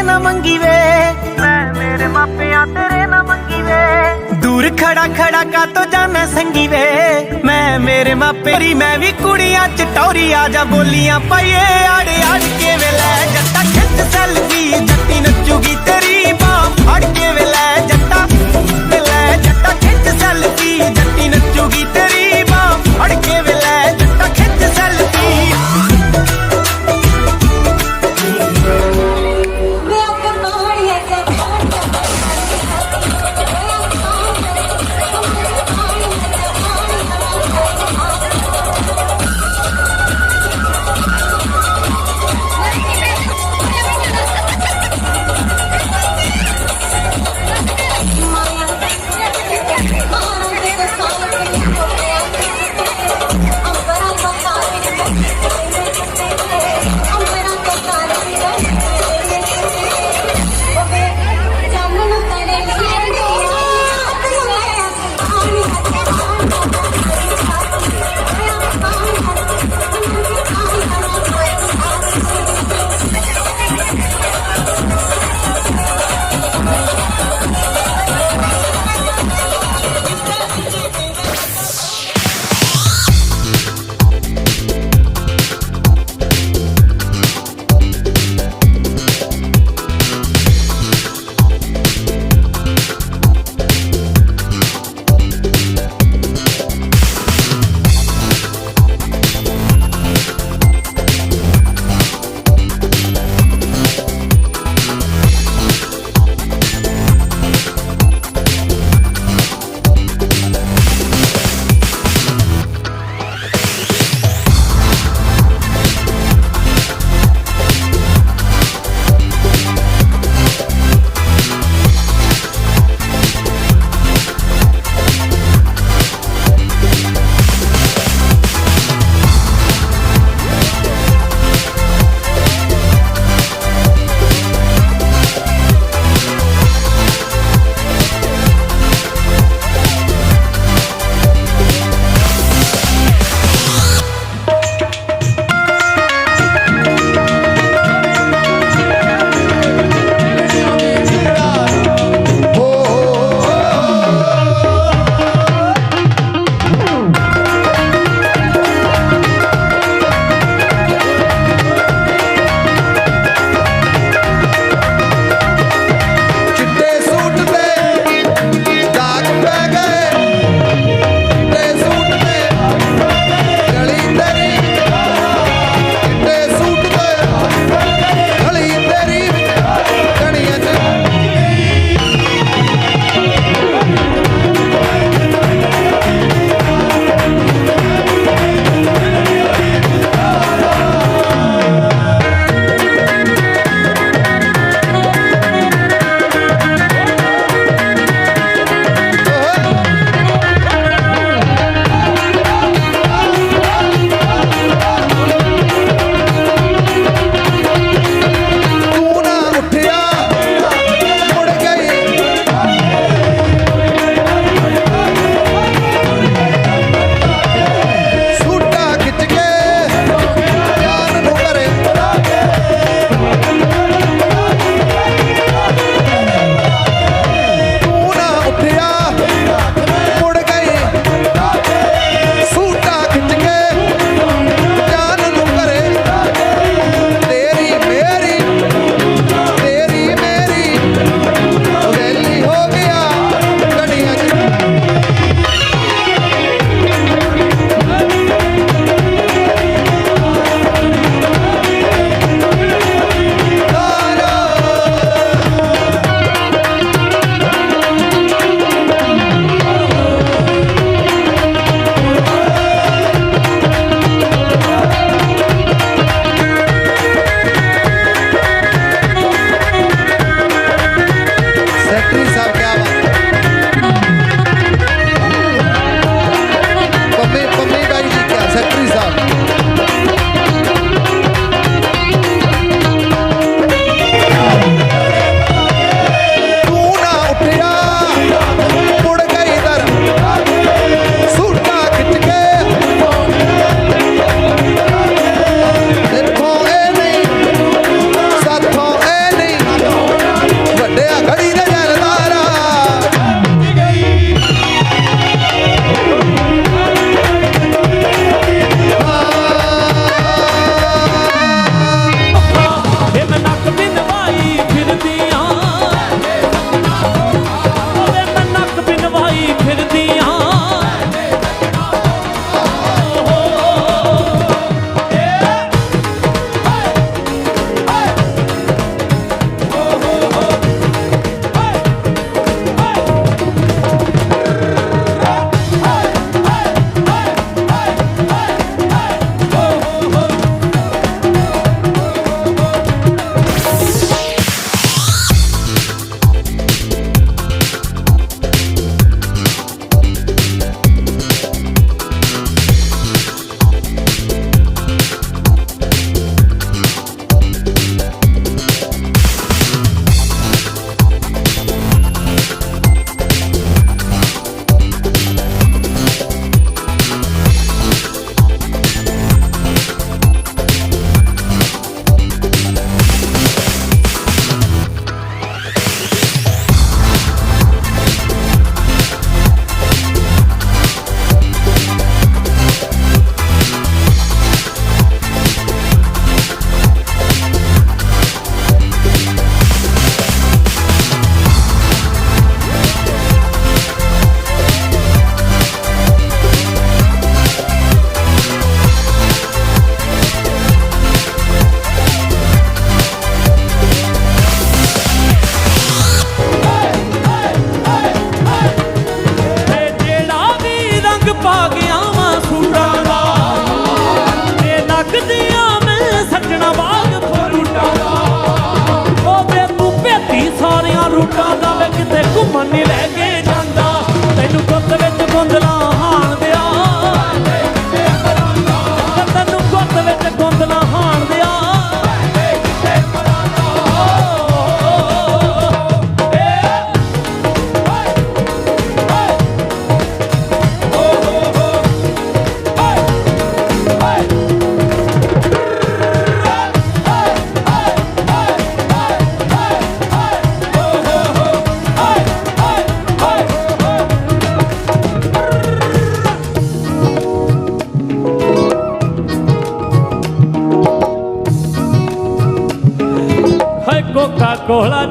ਤੇਰੇ ਨਾ ਮੰਗੀ ਵੇ ਮੈਂ ਮੇਰੇ ਮਾਪਿਆਂ ਤੇਰੇ ਨਾ ਮੰਗੀ ਵੇ ਦੂਰ ਖੜਾ ਖੜਾ ਕਾ ਤੋ ਜਾਣਾ ਸੰਗੀ ਵੇ ਮੈਂ ਮੇਰੇ ਮਾਪੇਰੀ ਮੈਂ ਵੀ ਕੁੜੀਆਂ ਚ ਟੌਰੀ ਆ ਜਾ ਬੋਲੀਆਂ ਪਾਈਏ। ਆੜੇ ਆੜ ਕੇ ਵੇ ਲੈ ਜੱਟਾ ਖਿੱਚ ਸੈਲਫੀ ਜੱਟੀ ਨੱਚੂਗੀ ਤੇਰੀ ਬਾਹ। ਫੜ ਕੇ ਵੇ ਲੈ ਜੱਟਾ ਵੇ ਲੈ ਜੱਟਾ ਖਿੱਚ ਸੈਲਫੀ ਜੱਟੀ ਨੱਚੂਗੀ ਤੇਰੀ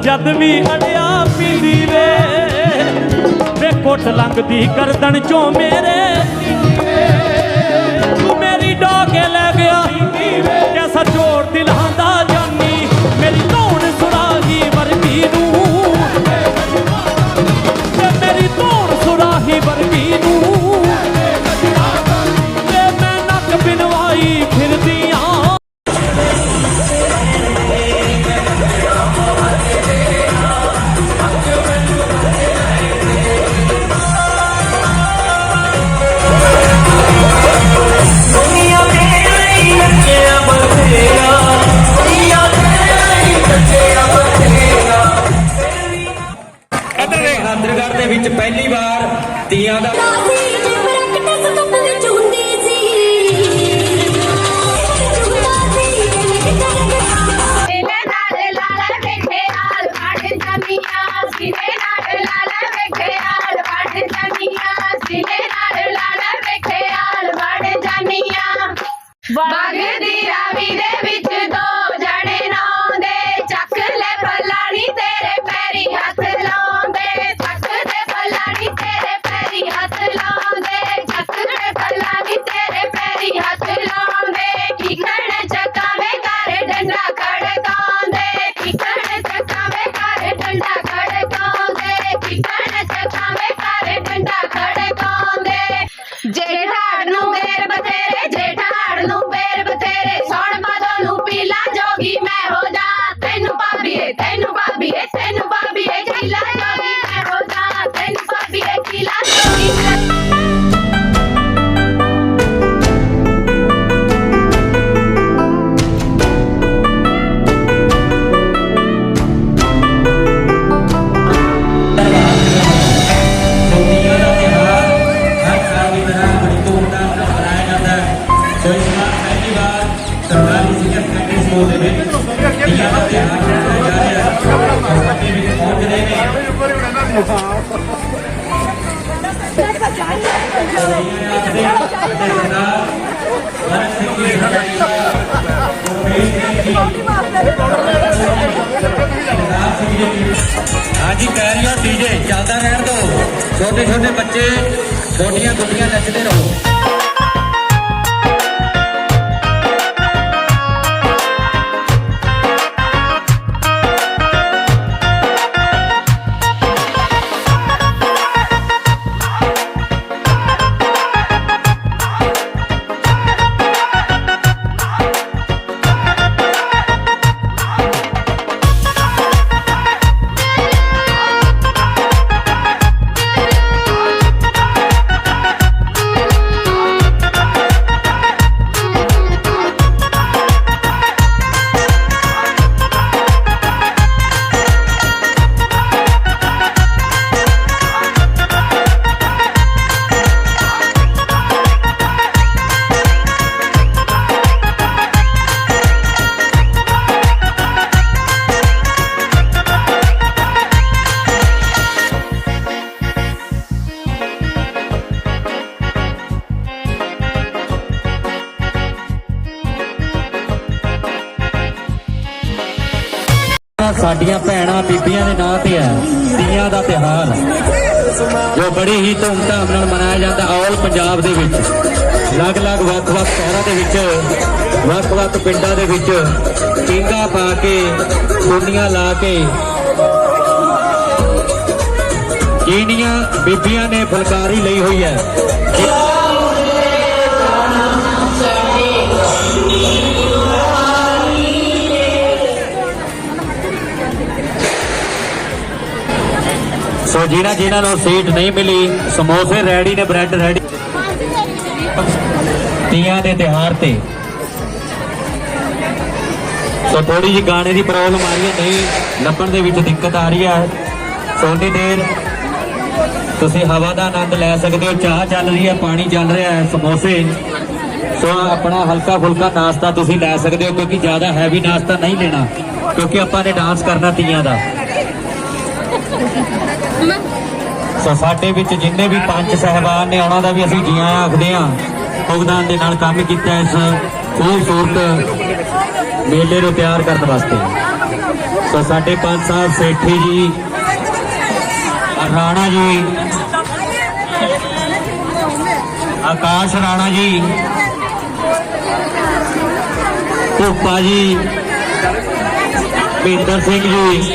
ਜਦ ਵੀ ਅੜਿਆ ਪੀਂਦੀ ਵੇ ਵੇ ਕੋਟ ਲੰਘਦੀ ਕਰਦਣ ਚੋਂ ਮੇਰੇ ਛੋਟੇ ਛੋਟੇ ਬੱਚੇ ਛੋਟੀਆਂ ਗੁੱਡੀਆਂ ਨੱਚਦੇ ਰਹੋ। ਬੜੀ ਹੀ ਧੂਮਧਾਮ ਨਾਲ ਮਨਾਇਆ ਜਾਂਦਾ ਆਲ ਪੰਜਾਬ ਦੇ ਵਿੱਚ। ਅਲੱਗ-ਅਲੱਗ, ਵੱਖ-ਵੱਖ ਸ਼ਹਿਰਾਂ ਦੇ ਵਿੱਚ, ਵੱਖ-ਵੱਖ ਪਿੰਡਾਂ ਦੇ ਵਿੱਚ ਟੀਂਗਾ ਪਾ ਕੇ ਕੁੰਡੀਆਂ ਲਾ ਕੇ। ਜਿਹੜੀਆਂ ਬੀਬੀਆਂ ਨੇ ਫੁਲਕਾਰੀ ਲਈ ਹੋਈ ਹੈ। ਸੋ ਜਿਹਨਾਂ ਜਿਹਨਾਂ ਨੂੰ ਸੀਟ ਨਹੀਂ ਮਿਲੀ, ਸਮੋਸੇ ਰੈਡੀ ਨੇ ਬ੍ਰੈਡ ਰੈਡੀ ਤੀਆਂ ਦੇ ਤਿਹਾਰ ਤੇ। ਸੋ ਥੋੜੀ ਜਿਹੀ ਗਾਣੇ ਦੀ ਪ੍ਰੋਬਲਮ ਆ ਰਹੀ ਹੈ, ਨਹੀਂ, ਲੱਭਣ ਦੇ ਵਿੱਚ ਦਿੱਕਤ ਆ ਰਹੀ ਹੈ ਥੋੜੀ ਦੇਰ ਤੁਸੀਂ ਹਵਾ ਦਾ ਆਨੰਦ ਲੈ ਸਕਦੇ ਹੋ, ਚਾਹ ਚੱਲ ਰਹੀ ਹੈ, ਪਾਣੀ ਚੱਲ ਰਿਹਾ ਹੈ, ਸਮੋਸੇ। ਸੋ ਆਪਣਾ ਹਲਕਾ ਫੁਲਕਾ ਨਾਸ਼ਤਾ ਤੁਸੀਂ ਲੈ ਸਕਦੇ ਹੋ, ਕਿਉਂਕਿ ਜ਼ਿਆਦਾ ਹੈਵੀ ਨਾਸ਼ਤਾ ਨਹੀਂ ਲੈਣਾ, ਕਿਉਂਕਿ ਆਪਾਂ ਨੇ ਡਾਂਸ ਕਰਨਾ ਤੀਆਂ ਦਾ। ਸੋ ਸਾਡੇ ਵਿੱਚ ਜਿੰਨੇ ਵੀ ਪੰਜ ਸਹਿਬਾਨ ਨੇ, ਉਹਨਾਂ ਦਾ ਵੀ ਅਸੀਂ ਜੀ ਆਇਆਂ ਆਖਦੇ ਹਾਂ। ਯੋਗਦਾਨ ਦੇ ਨਾਲ ਕੰਮ ਕੀਤਾ ਇਸ ਖੂਬਸੂਰਤ ਮੇਲੇ ਨੂੰ ਤਿਆਰ ਕਰਨ ਵਾਸਤੇ। ਸੋ ਸਾਡੇ ਪੰਜ ਸਾਹਿਬ ਸੇਠੀ ਜੀ, ਰਾਣਾ ਜੀ, ਆਕਾਸ਼ ਰਾਣਾ ਜੀ, ਭੂਪਾ ਜੀ, ਭਿੰਦਰ ਸਿੰਘ ਜੀ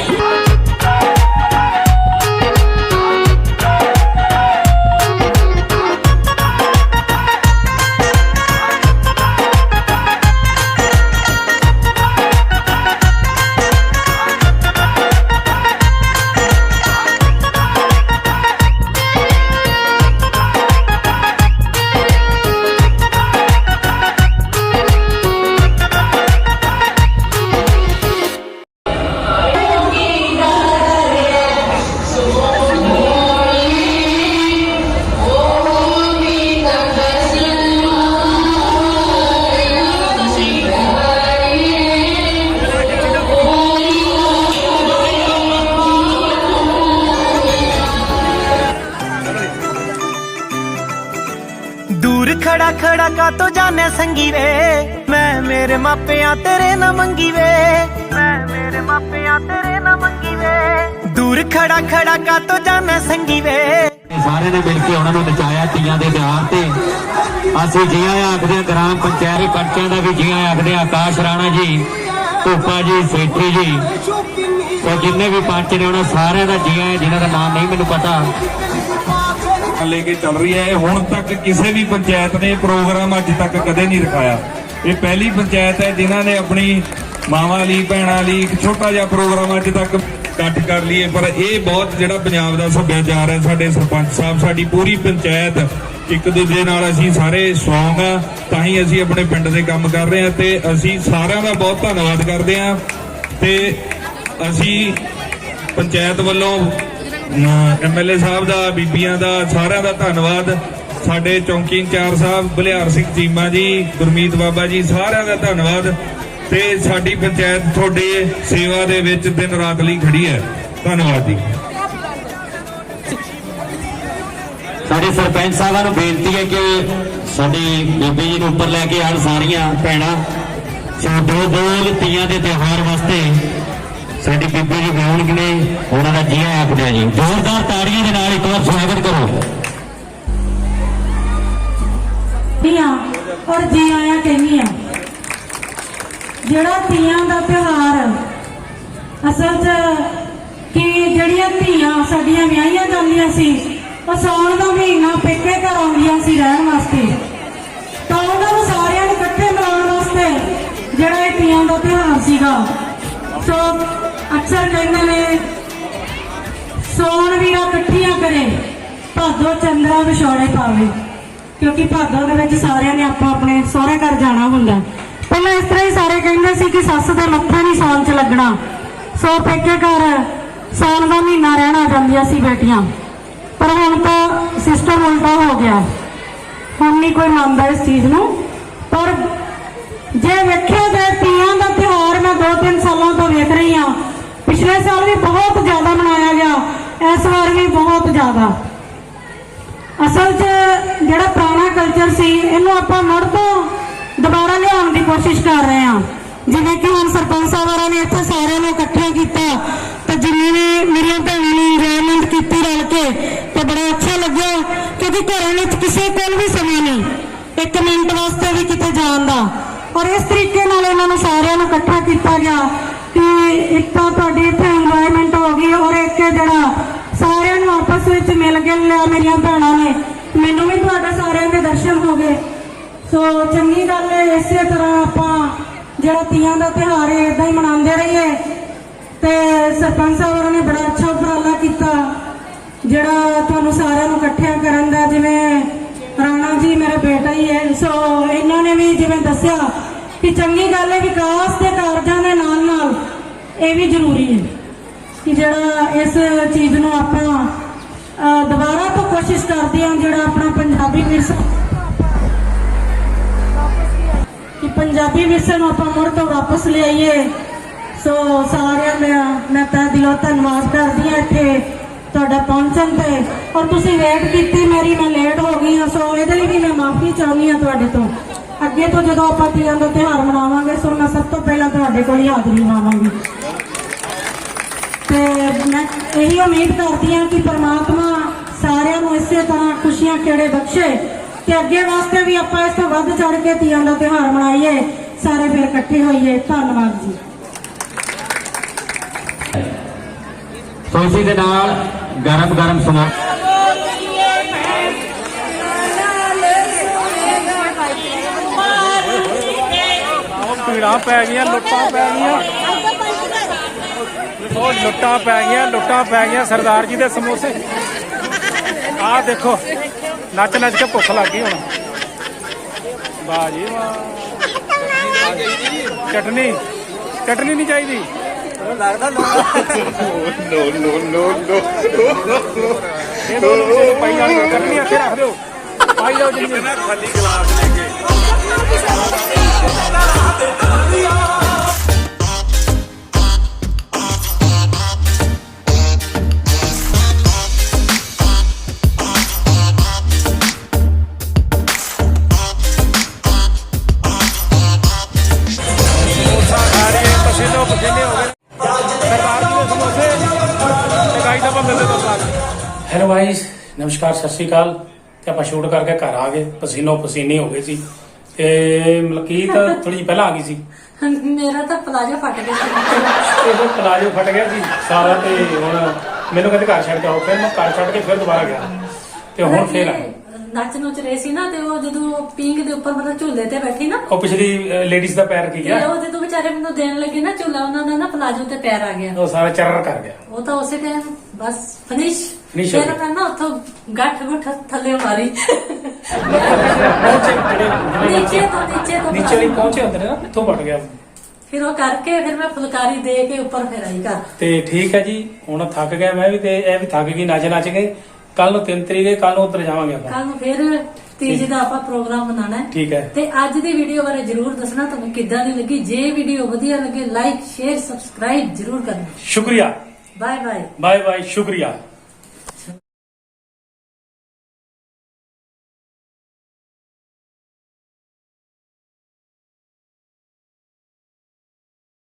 ਜਾਣੇ ਵੇ। ਮੈਂ ਮੇਰੇ ਮਾਪਿਆਂ ਤੇਰੇ ਨਾ ਮੰਗੀ ਵੇ। ਮੈਂ ਮੇਰੇ ਮਾਪਿਆਂ ਤੇਰੇ ਨਾ ਮੰਗੀ ਵੇ। ਦੂਰ ਖੜਾ ਖੜਾ ਕਾ ਤੋ ਜਾਣੇ ਸੰਗੀ ਵੇ। ਸਾਰੇ ਨੇ ਮਿਲ ਕੇ ਉਹਨਾਂ ਨੂੰ ਨਚਾਇਆ ਤੀਆਂ ਦੇ ਵਿਆਹ ਤੇ। ਅਸੀਂ ਜੀਆਂ ਆਖਦੇ ਹਾਂ, ਗ੍ਰਾਮ ਪੰਚਾਇਤ ਪੰਚਾਂ ਦਾ ਵੀ ਜੀਆਂ ਆਖਦੇ ਹਾਂ, ਆਕਾਸ਼ ਰਾਣਾ ਜੀ ਧੋਪਾ ਜੀ, ਸੇਠੀ ਜੀ। ਉਹ ਜਿੰਨੇ ਵੀ ਪੰਚ ਨੇ, ਉਹਨਾਂ ਸਾਰਿਆਂ ਦਾ ਜੀਆਂ ਹੈ, ਜਿਨ੍ਹਾਂ ਦਾ ਨਾਮ ਨਹੀਂ ਮੈਨੂੰ ਪਤਾ। ਲੈ ਕੇ ਚੱਲ ਰਹੀ ਹੈ। ਇਹ ਹੁਣ ਤੱਕ ਕਿਸੇ ਵੀ ਪੰਚਾਇਤ ਨੇ ਪ੍ਰੋਗਰਾਮ ਅੱਜ ਤੱਕ ਕਦੇ ਨਹੀਂ ਰਖਾਇਆ। ਇਹ ਪਹਿਲੀ ਪੰਚਾਇਤ ਹੈ ਜਿਨ੍ਹਾਂ ਨੇ ਆਪਣੀ ਮਾਵਾਂ ਲਈ, ਭੈਣਾਂ ਲਈ ਇੱਕ ਛੋਟਾ ਜਿਹਾ ਪ੍ਰੋਗਰਾਮ ਅੱਜ ਤੱਕ ਇਕੱਠ ਕਰ ਲਈਏ। ਪਰ ਇਹ ਬਹੁਤ ਜਿਹੜਾ ਪੰਜਾਬ ਦਾ ਸੱਭਿਆਚਾਰ ਹੈ, ਸਾਡੇ ਸਰਪੰਚ ਸਾਹਿਬ, ਸਾਡੀ ਪੂਰੀ ਪੰਚਾਇਤ ਇੱਕ ਦੂਜੇ ਨਾਲ ਅਸੀਂ ਸਾਰੇ ਸੌਂਗ ਆ ਤਾਂ ਹੀ ਅਸੀਂ ਆਪਣੇ ਪਿੰਡ ਦੇ ਕੰਮ ਕਰ ਰਹੇ ਹਾਂ ਤੇ ਅਸੀਂ ਸਾਰਿਆਂ ਦਾ ਬਹੁਤ ਧੰਨਵਾਦ ਕਰਦੇ ਹਾਂ। ਤੇ ਅਸੀਂ ਪੰਚਾਇਤ ਵੱਲੋਂ ਐਮਐਲਏ ਸਾਹਿਬ ਦਾ, ਬੀਬੀਆਂ ਦਾ, ਸਾਰਿਆਂ ਦਾ ਧੰਨਵਾਦ। ਸਾਡੇ ਚੌਂਕੀ ਇੰਚਾਰਜ ਸਾਹਿਬ, ਬਲਿਹਾਰ ਸਿੰਘ ਚੀਮਾ ਜੀ, ਗੁਰਮੀਤ ਬਾਬਾ ਜੀ, ਸਾਰਿਆਂ ਦਾ ਧੰਨਵਾਦ। ਤੇ ਸਾਡੀ ਪੰਚਾਇਤ ਤੁਹਾਡੇ ਸੇਵਾ ਦੇ ਵਿੱਚ ਦਿਨ ਰਾਤ ਲਈ ਖੜੀ ਹੈ। ਧੰਨਵਾਦ ਜੀ। ਸਾਡੇ ਸਰਪੰਚ ਸਾਹਿਬਾਂ ਨੂੰ ਬੇਨਤੀ ਹੈ ਕਿ ਸਾਡੀ ਬੀਬੀ ਜੀ ਨੂੰ ਉੱਪਰ ਲੈ ਕੇ ਆਣ ਸਾਰੀਆਂ ਭੈਣਾਂ। ਸੋ ਦੋ ਬੋਲ ਤੀਆਂ ਦੇ ਤਿਉਹਾਰ ਵਾਸਤੇ ਸਾਡੀ ਬੀਬੀ ਜੀ ਗਾਉਣਗੇ ਨੇ, ਉਹਨਾਂ ਦਾ ਜੀਆ ਆਖਦੇ ਆ ਜੀ। ਜ਼ੋਰਦਾਰ ਤਾੜੀਆਂ ਦੇ ਨਾਲ ਇੱਕ ਵਾਰ ਸਵਾਗਤ ਕਰੋ। ਤੀਆਂ ਔਰ ਜੀ ਆਇਆਂ ਕਹਿੰਦੀ ਆ? ਜਿਹੜਾ ਤੀਆਂ ਦਾ ਤਿਉਹਾਰ, ਅਸਲ 'ਚ ਕਿ ਜਿਹੜੀਆਂ ਧੀਆਂ ਸਾਡੀਆਂ ਵਿਆਹੀਆਂ ਜਾਂਦੀਆਂ ਸੀ, ਉਹ ਸਾਉਣ ਦਾ ਮਹੀਨਾ ਪੇਕੇ ਘਰ ਆਉਂਦੀਆਂ ਸੀ ਰਹਿਣ ਵਾਸਤੇ। ਤਾਂ ਉਹਨਾਂ ਨੂੰ ਸਾਰਿਆਂ ਨੂੰ ਇਕੱਠੇ ਮਨਾਉਣ ਵਾਸਤੇ ਜਿਹੜਾ ਇਹ ਧੀਆਂ ਦਾ ਤਿਉਹਾਰ ਸੀਗਾ। ਅਕਸਰ ਕਹਿੰਦੇ ਨੇ। ਸੋਣ ਵੀਰਾ ਇਕੱਠੀਆਂ ਕਰੇ, ਭਾਦੋ ਚੰਦਰਾ ਵਿਛੋੜੇ ਪਾਵੇ। ਕਿਉਂਕਿ ਭਾਦੋ ਦੇ ਵਿੱਚ ਸਾਰਿਆਂ ਨੇ ਆਪਾਂ ਆਪਣੇ ਸਹੁਰੇ ਘਰ ਜਾਣਾ ਹੁੰਦਾ ਪਹਿਲਾਂ ਇਸ ਤਰ੍ਹਾਂ ਹੀ ਸਾਰੇ ਕਹਿੰਦੇ ਸੀ ਕਿ ਸੱਸ ਦਾ ਮੱਥਾ ਨਹੀਂ ਸੌਣ 'ਚ ਲੱਗਣਾ। ਸੋ ਪੇਕੇ ਘਰ ਸੌਣ ਦਾ ਮਹੀਨਾ ਰਹਿਣਾ ਜਾਂਦੀਆਂ ਸੀ ਬੇਟੀਆਂ। ਪਰ ਹੁਣ ਤਾਂ ਸਿਸਟਮ ਉਲਟਾ ਹੋ ਗਿਆ ਹੁਣ ਨਹੀਂ ਕੋਈ ਮੰਨਦਾ ਇਸ ਚੀਜ਼ ਨੂੰ। ਪਰ ਜੇ ਵੇਖਿਆ ਜਾਏ ਤੀਆਂ ਦਾ ਤਿਉਹਾਰ ਮੈਂ 2-3 ਸਾਲਾਂ ਤੋਂ ਵੇਖ ਰਹੀ ਹਾਂ ਪਿਛਲੇ ਸਾਲ ਵੀ ਬਹੁਤ ਜ਼ਿਆਦਾ ਮਨਾਇਆ ਗਿਆ, ਇਸ ਵਾਰ ਵੀ ਬਹੁਤ ਜ਼ਿਆਦਾ। ਅਸਲ 'ਚ ਜਿਹੜਾ ਪੁਰਾਣਾ ਕਲਚਰ ਸੀ, ਇਹਨੂੰ ਆਪਾਂ ਮੁੜ ਤੋਂ ਦੁਬਾਰਾ ਲਿਆਉਣ ਦੀ ਕੋਸ਼ਿਸ਼ ਕਰ ਰਹੇ ਹਾਂ। ਜਿਵੇਂ ਕਿ ਹੁਣ ਸਰਪੰਚ ਸਾਹਿਬ ਨੇ ਇੱਥੇ ਸਾਰਿਆਂ ਨੂੰ ਇਕੱਠਾ ਕੀਤਾ, ਤੇ ਜਿੰਨੇ ਨੇ ਮੇਰੀਆਂ ਭੈਣਾਂ ਨੇ ਇੰਜੋਇਮੈਂਟ ਕੀਤੀ ਰਲ ਕੇ, ਤੇ ਬੜਾ ਅੱਛਾ ਲੱਗਿਆ, ਕਿਉਂਕਿ ਘਰਾਂ ਵਿੱਚ ਕਿਸੇ ਕੋਲ ਵੀ ਸਮਾਂ ਨਹੀਂ, ਇੱਕ ਮਿੰਟ ਵਾਸਤੇ ਵੀ ਕਿਤੇ ਜਾਣ ਦਾ। ਔਰ ਇਸ ਤਰੀਕੇ ਨਾਲ ਇਹਨਾਂ ਨੂੰ ਸਾਰਿਆਂ ਨੂੰ ਇਕੱਠਾ ਕੀਤਾ ਗਿਆ। ਇੱਕ ਤਾਂ ਤੁਹਾਡੀ ਇੱਥੇ ਇੰਜੋਇਮੈਂਟ ਹੋ ਗਈ, ਔਰ ਇੱਕ ਜਿਹੜਾ ਸਾਰਿਆਂ ਨੂੰ ਆਪਸ ਵਿੱਚ ਮਿਲ ਕੇ ਲਿਆ ਮੇਰੀਆਂ ਭੈਣਾਂ ਨੇ। ਮੈਨੂੰ ਵੀ ਤੁਹਾਡੇ ਸਾਰਿਆਂ ਦੇ ਦਰਸ਼ਨ ਹੋ ਗਏ। ਸੋ ਚੰਗੀ ਗੱਲ ਹੈ, ਇਸੇ ਤਰ੍ਹਾਂ ਆਪਾਂ ਜਿਹੜਾ ਤੀਆਂ ਦਾ ਤਿਉਹਾਰ ਹੈ ਇਦਾਂ ਹੀ ਮਨਾਉਂਦੇ ਰਹੀਏ। ਤੇ ਸਰਪੰਚ ਸਾਹਿਬ ਹੋਰਾਂ ਨੇ ਬੜਾ ਅੱਛਾ ਉਪਰਾਲਾ ਕੀਤਾ, ਜਿਹੜਾ ਤੁਹਾਨੂੰ ਸਾਰਿਆਂ ਨੂੰ ਇਕੱਠਿਆਂ ਕਰਨ ਦਾ, ਜਿਵੇਂ ਰਾਣਾ ਜੀ ਮੇਰਾ ਬੇਟਾ ਹੀ ਹੈ। ਸੋ ਇਹਨਾਂ ਨੇ ਵੀ ਜਿਵੇਂ ਦੱਸਿਆ ਕਿ ਚੰਗੀ ਗੱਲ ਹੈ, ਵਿਕਾਸ ਦੇ ਕਾਰਜਾਂ ਦੇ ਨਾਲ ਨਾਲ ਇਹ ਵੀ ਜ਼ਰੂਰੀ ਹੈ ਕਿ ਜਿਹੜਾ ਇਸ ਚੀਜ਼ ਨੂੰ ਆਪਾਂ ਦੁਬਾਰਾ ਤੋਂ ਕੋਸ਼ਿਸ਼ ਕਰਦੇ ਹਾਂ ਜਿਹੜਾ ਆਪਣਾ ਪੰਜਾਬੀ ਵਿਰਸਾ ਕਿ ਪੰਜਾਬੀ ਵਿਰਸੇ ਨੂੰ ਆਪਾਂ ਮੁੜ ਤੋਂ ਵਾਪਸ ਲਿਆਈਏ। ਸੋ ਸਾਰਿਆਂ ਦਾ ਮੈਂ ਤਾਂ ਦਿਲੋਂ ਧੰਨਵਾਦ ਕਰਦੀ ਹਾਂ ਇੱਥੇ ਤੁਹਾਡਾ ਪਹੁੰਚਣ ਤੇ। ਔਰ ਤੁਸੀਂ ਵੇਟ ਕੀਤੀ, ਮੇਰੀ ਮੈਂ ਲੇਟ ਹੋ ਗਈ ਹਾਂ, ਸੋ ਇਹਦੇ ਲਈ ਵੀ ਮੈਂ ਮਾਫੀ ਚਾਹੁੰਦੀ ਹਾਂ ਤੁਹਾਡੇ ਤੋਂ। ਅੱਗੇ ਤੋਂ ਜਦੋਂ ਆਪਾਂ ਤੀਆਂ ਦਾ ਤਿਉਹਾਰ ਮਨਾਵਾਂਗੇ, ਸੋ ਮੈਂ ਸਭ ਤੋਂ ਪਹਿਲਾਂ ਤੁਹਾਡੇ ਕੋਲ ਹੀ ਹਾਜ਼ਰੀ ਲਾਵਾਂਗੀ। ਤੇ ਮੈਂ ਇਹੀ ਉਮੀਦ ਕਰਦੀ ਹਾਂ ਕਿ ਪਰਮਾਤਮਾ ਸਾਰਿਆਂ ਨੂੰ ਇਸੇ ਤਰ੍ਹਾਂ ਖੁਸ਼ੀਆਂ ਖੇੜੇ ਬਖਸ਼ੇ। ਤੇ ਅੱਗੇ ਵਾਸਤੇ ਵੀ ਆਪਾਂ ਇਸ ਤੋਂ ਵੱਧ ਚੜ ਕੇ ਤੀਆਂ ਦਾ ਤਿਉਹਾਰ ਮਨਾਈਏ। ਸਾਰੇ ਫਿਰ ਇਕੱਠੇ ਹੋਈਏ। ਧੰਨਵਾਦ ਜੀ। ਸੋ ਦੇ ਨਾਲ ਗਰਮ ਗਰਮ ਸਮੋਸਾ ਭੀੜਾਂ ਪੈ ਗਈਆਂ, ਲੁੱਟਾਂ ਪੈ ਗਈਆਂ। ਉਹ ਲੁੱਟਾਂ ਪੈ ਗਈਆਂ, ਲੁੱਟਾਂ ਪੈ ਗਈਆਂ। ਸਰਦਾਰ ਜੀ ਦੇ ਸਮੋਸੇ। ਆਹ ਦੇਖੋ ਨੱਚ ਨੱਚ ਕੇ ਭੁੱਖ ਲੱਗ ਗਈ ਹੁਣ। ਵਾਹ ਜੀ ਵਾਹ। ਚਟਨੀ ਚਟਨੀ ਨਹੀਂ ਚਾਹੀਦੀ। ਲੱਗਦਾ ਨੋ ਨੋ ਨੋ ਨੋ ਇਹ ਨੋ ਪਾਈ ਵਾਲੀ ਚਟਨੀ ਇੱਥੇ ਰੱਖ ਦਿਓ। ਪਾਈ ਲਓ ਜੀ ਖਾਲੀ ਗਲਾਸ ਲੈ ਹੈਲੋ ਗਾਇਸ, ਨਮਸਕਾਰ, ਸਤਿ ਸ਼੍ਰੀ ਅਕਾਲ। ਤੇ ਆਪਾਂ ਸ਼ੂਟ ਕਰਕੇ ਘਰ ਆ ਗਏ। ਪਸੀਨੋ ਪਸੀਨੇ ਹੋ ਗਏ ਸੀ। ਤੇ ਮਲਕੀਤ ਥੋੜੀ ਜਿਹੀ ਪਹਿਲਾਂ ਆ ਗਈ ਸੀ। ਮੇਰਾ ਤਾਂ ਪਲਾਜੋ ਫਟ ਗਿਆ ਸੀ। ਇਹ ਪਲਾਜੋ ਫਟ ਗਿਆ ਸੀ ਸਾਰਾ ਤੇ ਹੁਣ ਮੈਨੂੰ ਕਹਿੰਦੇ ਘਰ ਛੱਡ ਕੇ ਆਓ। ਫਿਰ ਮੈਂ ਘਰ ਛੱਡ ਕੇ ਫਿਰ ਦੁਬਾਰਾ ਗਿਆ। ਤੇ ਹੁਣ ਫੇਰ ਆ। ਨੱਚ ਨੁੱਚ ਰਹੇ ਸੀ ਨਾ ਤੇ ਉਹ ਜਦੋਂ ਪਿੰਗ ਦੇ ਉੱਪਰ ਮਤਲਬ ਝੂਲੇ ਤੇ ਬੈਠੀ ਨਾ ਉਹ ਪਿਛਲੀ ਲੇਡੀਜ਼ ਦਾ ਪੈਰ ਕੀ ਤੇ ਗਿਆ ਉਹ ਜਦੋਂ ਵਿਚਾਰੇ ਮੈਨੂੰ ਦੇਣ ਲੱਗੇ ਨਾ ਝੂਲਾ ਉਹਨਾਂ ਦਾ ਨਾ ਪਲਾਜੋ ਤੇ ਪੈਰ ਆ ਗਿਆ। ਉਹ ਸਾਰਾ ਚਰਰ ਕਰ ਗਿਆ। ਉਹ ਤਾਂ ਉਸੇ ਟਾਈਮ ਬਸ ਫਿਨਿਸ਼ Finish ਹੋ ਫਿਰ ਗਿਆ। ਮੈਂ ਨਾ ਉੱਥੋਂ ਗੱਠ ਗੁੱਠ ਥੱਲੇ ਮਾਰੀ। ਪਹੁੰਚੇ ਜਿਹੜੇ ਜਿਹੜੇ ਨੀਚੇ ਤੋਂ ਨੀਚੇ ਤੋਂ ਨੀਚੇ ਵਾਲੀ ਪਹੁੰਚੇ ਹੁੰਦੇ ਨੇ ਨਾ ਉੱਥੋਂ ਵਟ ਗਿਆ? ਫਿਰ ਉਹ ਕਰਕੇ ਫਿਰ ਮੈਂ ਫੁਲਕਾਰੀ ਦੇ ਕੇ ਉੱਪਰ ਫਿਰ ਆਈ ਘਰ। ਤੇ ਠੀਕ ਹੈ ਜੀ ਹੁਣ ਥੱਕ ਗਿਆ ਮੈਂ ਵੀ ਤੇ ਇਹ ਵੀ ਥੱਕ ਗਈ ਨੱਚ ਨੱਚ ਕੇ। ਕੱਲ ਨੂੰ 3 ਤਰੀਕ ਹੈ ਕੱਲ ਨੂੰ ਉੱਧਰ ਜਾਵਾਂਗੇ ਆਪਾਂ। ਕੱਲ ਨੂੰ ਫਿਰ ਤੀਜ ਦਾ ਆਪਾਂ ਪ੍ਰੋਗਰਾਮ ਮਨਾਉਣਾ ਹੈ। ਠੀਕ ਹੈ। ਤੇ ਅੱਜ ਦੀ ਵੀਡੀਓ ਬਾਰੇ ਜਰੂਰ ਦੱਸਣਾ ਤੁਹਾਨੂੰ ਕਿੱਦਾਂ ਦੀ ਲੱਗੀ? ਜੇ ਵੀਡੀਓ ਵਧੀਆ ਲੱਗੇ ਲਾਈਕ ਸ਼ੇਅਰ ਸਬਸਕ੍ਰਾਈਬ ਜਰੂਰ ਕਰਨਾ। ਸ਼ੁਕਰੀਆ। ਬਾਏ ਬਾਏ ਬਾਏ ਬਾਏ ਸ਼ੁਕਰੀਆ।